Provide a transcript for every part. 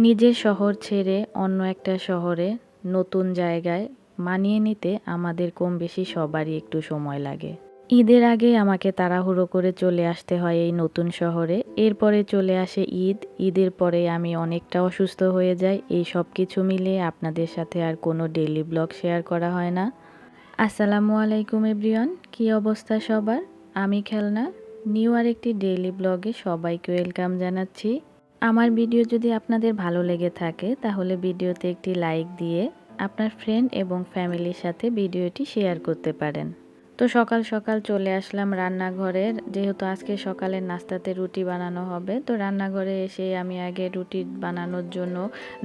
নিজের শহর ছেড়ে অন্য একটা শহরে, নতুন জায়গায় মানিয়ে নিতে আমাদের কম বেশি সবারই একটু সময় লাগে। ঈদের আগে আমাকে তাড়াহুড়ো করে চলে আসতে হয় এই নতুন শহরে। এরপরে চলে আসে ঈদ। ঈদের পরে আমি অনেকটা অসুস্থ হয়ে যাই। এই সব কিছু মিলে আপনাদের সাথে আর কোনো ডেইলি ব্লগ শেয়ার করা হয় না। আসসালামু আলাইকুম এভরিওয়ান, কি অবস্থা সবার? আমি খেলনা। নিউ আর একটি ডেইলি ব্লগে সবাইকে ওয়েলকাম জানাচ্ছি। আমার ভিডিও যদি আপনাদের ভালো লেগে থাকে, তাহলে ভিডিওতে একটি লাইক দিয়ে আপনার ফ্রেন্ড এবং ফ্যামিলির সাথে ভিডিওটি শেয়ার করতে পারেন। তো সকাল সকাল চলে আসলাম রান্নাঘরে যেহেতু আজকে সকালের নাস্তাতে রুটি বানানো হবে, তো রান্নাঘরে এসে আমি আগে রুটি বানানোর জন্য,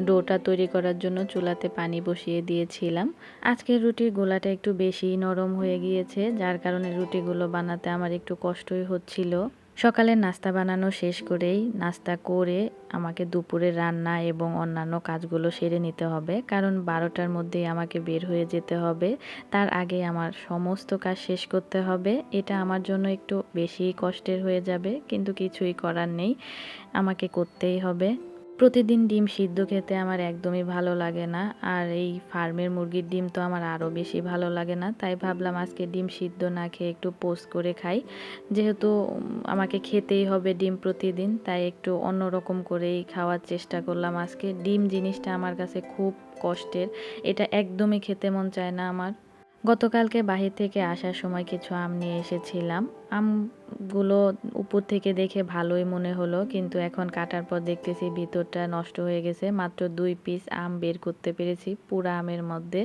ডোটা তৈরি করার জন্য চুলাতে পানি বসিয়ে দিয়েছিলাম। আজকের রুটির গোলাটা একটু বেশি নরম হয়ে গিয়েছে, যার কারণে রুটিগুলো বানাতে আমার একটু কষ্টই হচ্ছিল। সকালে নাস্তা বানানো শেষ করেই নাস্তা করে আমাকে দুপুরে রান্না এবং অন্যান্য কাজগুলো সেরে নিতে হবে। কারণ বারোটার মধ্যেই আমাকে বের হয়ে যেতে হবে। তার আগে আমার সমস্ত কাজ শেষ করতে হবে। এটা আমার জন্য একটু বেশি কষ্টের হয়ে যাবে, কিন্তু কিছুই করার নেই। আমাকে করতেই হবে। প্রতিদিন ডিম সিদ্ধ খেতে আমার একদমই ভালো লাগে না। আর এই ফার্মের মুরগির ডিম তো আমার আরও বেশি ভালো লাগে না। তাই ভাবলাম আজকে ডিম সিদ্ধ না খেয়ে একটু পোস্ট করে খাই। যেহেতু আমাকে খেতেই হবে ডিম প্রতিদিন, তাই একটু অন্যরকম করেই খাওয়ার চেষ্টা করলাম আজকে। ডিম জিনিসটা আমার কাছে খুব কষ্টের, এটা একদমই খেতে মন চায় না আমার। গতকালকে বাহির থেকে আসার সময় কিছু আম নিয়ে এসেছিলাম। আমগুলো উপর থেকে দেখে ভালোই মনে হলো, কিন্তু এখন কাটার পর দেখতেছি ভিতরটা নষ্ট হয়ে গেছে। মাত্র দুই পিস আম বের করতে পেরেছি পুরা আমের মধ্যে।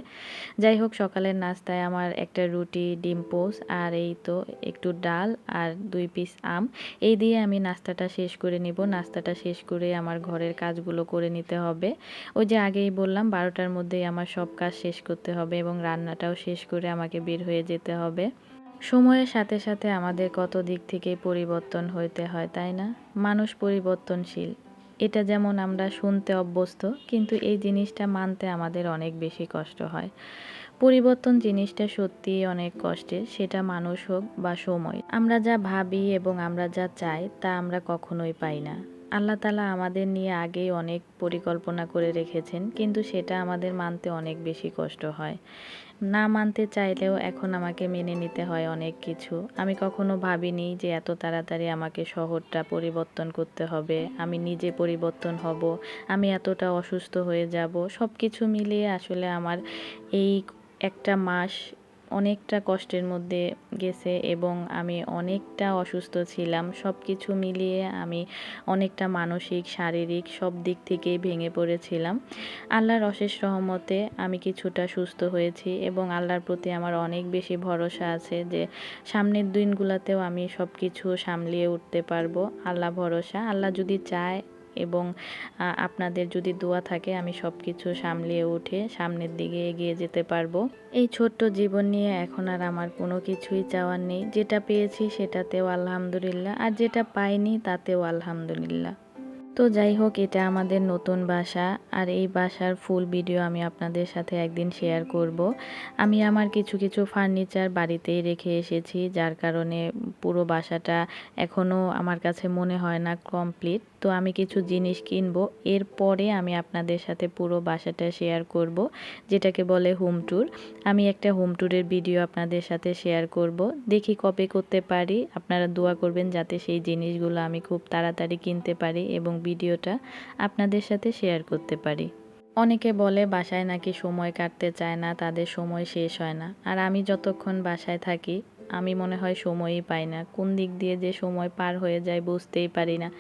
যাই হোক, সকালের নাস্তায় আমার একটা রুটি, ডিম পোস আর এই তো একটু ডাল আর দুই পিস আম। এই দিয়ে আমি নাস্তাটা শেষ করে নিব। নাস্তাটা শেষ করে আমার ঘরের কাজগুলো করে নিতে হবে। ওই যে আগেই বললাম, বারোটার মধ্যেই আমার সব কাজ শেষ করতে হবে এবং রান্নাটাও শেষ করে আমাকে বের হয়ে যেতে হবে। সময়ের সাথে সাথে আমাদের কত দিক থেকেই পরিবর্তন হইতে হয়, তাই না? মানুষ পরিবর্তনশীল। এটা যেমন আমরা শুনতে অভ্যস্ত, কিন্তু এই জিনিসটা মানতে আমাদের অনেক বেশি কষ্ট হয়। পরিবর্তন জিনিসটা সত্যিই অনেক কষ্টের, সেটা মানুষ হোক বা সময়। আমরা যা ভাবি এবং আমরা যা চাই, তা আমরা কখনোই পাই না। আল্লাহ তালা আমাদের নিয়ে আগেই অনেক পরিকল্পনা করে রেখেছেন, কিন্তু সেটা আমাদের মানতে অনেক বেশি কষ্ট হয়। না মানতে চাইলেও এখন আমাকে মেনে নিতে হয় অনেক কিছু। আমি কখনো ভাবিনি যে এত তাড়াতাড়ি আমাকে শহরটা পরিবর্তন করতে হবে। আমি নিজে পরিবর্তন হব, আমি এতটা অসুস্থ হয়ে যাব। সব কিছু মিলিয়ে আসলে আমার এই একটা মাস অনেকটা কষ্টের মধ্যে গেছে এবং আমি অনেকটা অসুস্থ ছিলাম। সব কিছু মিলিয়ে আমি অনেকটা মানসিক, শারীরিক সব দিক থেকেই ভেঙে পড়েছিলাম। আল্লাহর অশেষ রহমতে আমি কিছুটা সুস্থ হয়েছি এবং আল্লাহর প্রতি আমার অনেক বেশি ভরসা আছে যে সামনের দিনগুলোতেও আমি সব কিছু সামলিয়ে উঠতে পারব। আল্লাহ ভরসা। আল্লাহ যদি চায় এবং আপনাদের যদি দোয়া থাকে, আমি সব কিছু সামলিয়ে উঠে সামনের দিকে এগিয়ে যেতে পারব। এই ছোট্ট জীবন নিয়ে এখন আর আমার কোনো কিছুই চাওয়ার নেই। যেটা পেয়েছি সেটাতেও আলহামদুলিল্লাহ, আর যেটা পাইনি তাতেও আলহামদুলিল্লাহ। তো যাই হোক, এটা আমাদের নতুন বাসা, আর এই বাসার ফুল ভিডিও আমি আপনাদের সাথে একদিন শেয়ার করব। আমি আমার কিছু কিছু ফার্নিচার বাড়িতেই রেখে এসেছি, যার কারণে পুরো বাসাটা এখনও আমার কাছে মনে হয় না কমপ্লিট তো আমি কিছু জিনিস কিনবো। এরপরে আমি আপনাদের সাথে পুরো বাসাটা শেয়ার করব, যেটাকে বলে হোম ট্যুর আমি একটা হোম ট্যুরের ভিডিও আপনাদের সাথে শেয়ার করব। দেখি কবে করতে পারি। আপনারা দোয়া করবেন যাতে সেই জিনিসগুলো আমি খুব তাড়াতাড়ি কিনতে পারি এবং ভিডিওটা আপনাদের সাথে শেয়ার করতে পারি। অনেকে বলে বাসায় নাকি সময় কাটতে চায় না, তাদের সময় শেষ হয় না। আর আমি যতক্ষণ বাসায় থাকি আমি মনে হয় সময়ই পাই না। কোন দিক দিয়ে যে সময় পার হয়ে যায় বুঝতেই পারি না।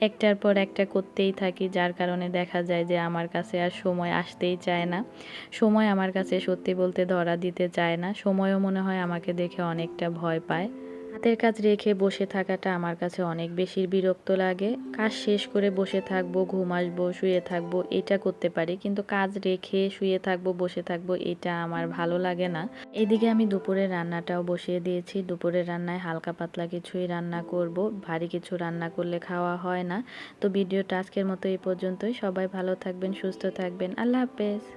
একটার পর একটা করতেই থাকি, যার কারণে দেখা যায় যে আমার কাছে আর সময় আসতেই চায় না। সময় আমার কাছে সত্যি বলতে ধরা দিতে চায় না। সময়ও মনে হয় আমাকে দেখে অনেকটা ভয় পায়। হাতের কাজ রেখে বসে থাকাটা আমার কাছে অনেক বেশি বিরক্ত লাগে। কাজ শেষ করে বসে থাকব, ঘুম আসব, শুয়ে থাকব, এটা করতে পারি। কিন্তু কাজ রেখে শুয়ে থাকব, বসে থাকব, এটা আমার ভালো লাগে না। এদিকে আমি দুপুরের রান্নাটাও বসিয়ে দিয়েছি। দুপুরের রান্নায় হালকা পাতলা কিছুই রান্না করব। ভারী কিছু রান্না করলে খাওয়া হয় না। তো ভিডিওটা আজকের মতো এই পর্যন্তই। সবাই ভালো থাকবেন, সুস্থ থাকবেন। আল্লাহ হাফেজ।